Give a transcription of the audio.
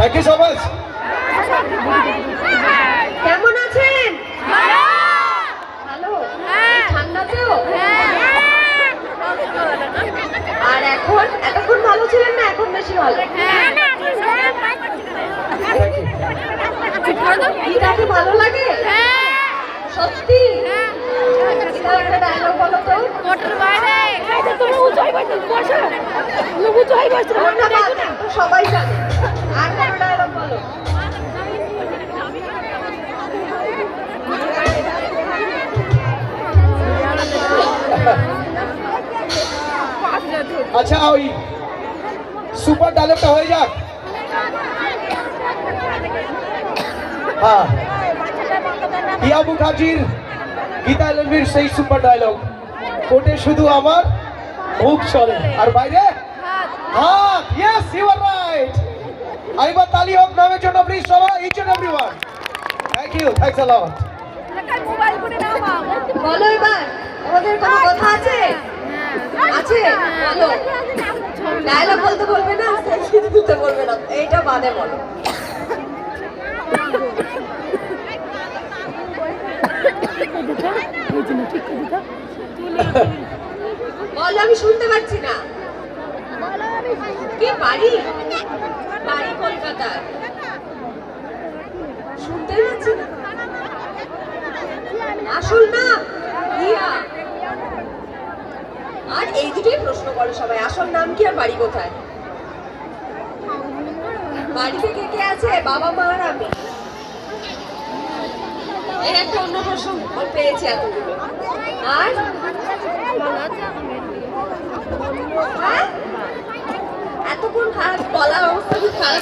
Thank you so much কেমন আছেন? ভালো ঠান্ডাতেও আর এখন এতক্ষণ ভালো ছিলেন না এখন বেশি ভালো। গীতাকে ভালো লাগে? সত্যি? একটা ডায়লগ বলো তো। মোটর বাইরে তুমি উঁচাই বসে। বসো সবাই জানে। আচ্ছা ওই সুপার ডায়লগটা হয়ে যাক। হ্যাঁ। ইয়া মুখার্জির গীতা এলএলবির সেই সুপার ডায়লগ। কোটে শুধু আমার মুখ চলে। আর বাইরে? হাত। ইয়েস ইউ আর রাইট আইবার তালি হোক নামের জন্য প্লিজ সবাই each and everyone thank you thanks a lot বলো এবার আমাদের কোনো কথা আছে? আছে? বলো ডায়লগ বলতে বলবে না সেলফি তুলতে বলবে না। এইটা বাদে বলো। বলো, আমি শুনতে পাচ্ছি না। কি বাড়ি বাড়ি কলকাতায় শুনতে পাচ্ছি না আসল না রিয়া আর এই দুটোই প্রশ্ন করে সবাই। আসল নাম কি আর বাড়ি কোথায়? বাড়িতে কে কে আছে? বাবা, মা আর আমি? এই একটা অন্য প্রশ্ন পেয়েছি এতগুলো। আর? হ্যাঁ? এতক্ষণ খারাপ গলার অবস্থা খুব খারাপ।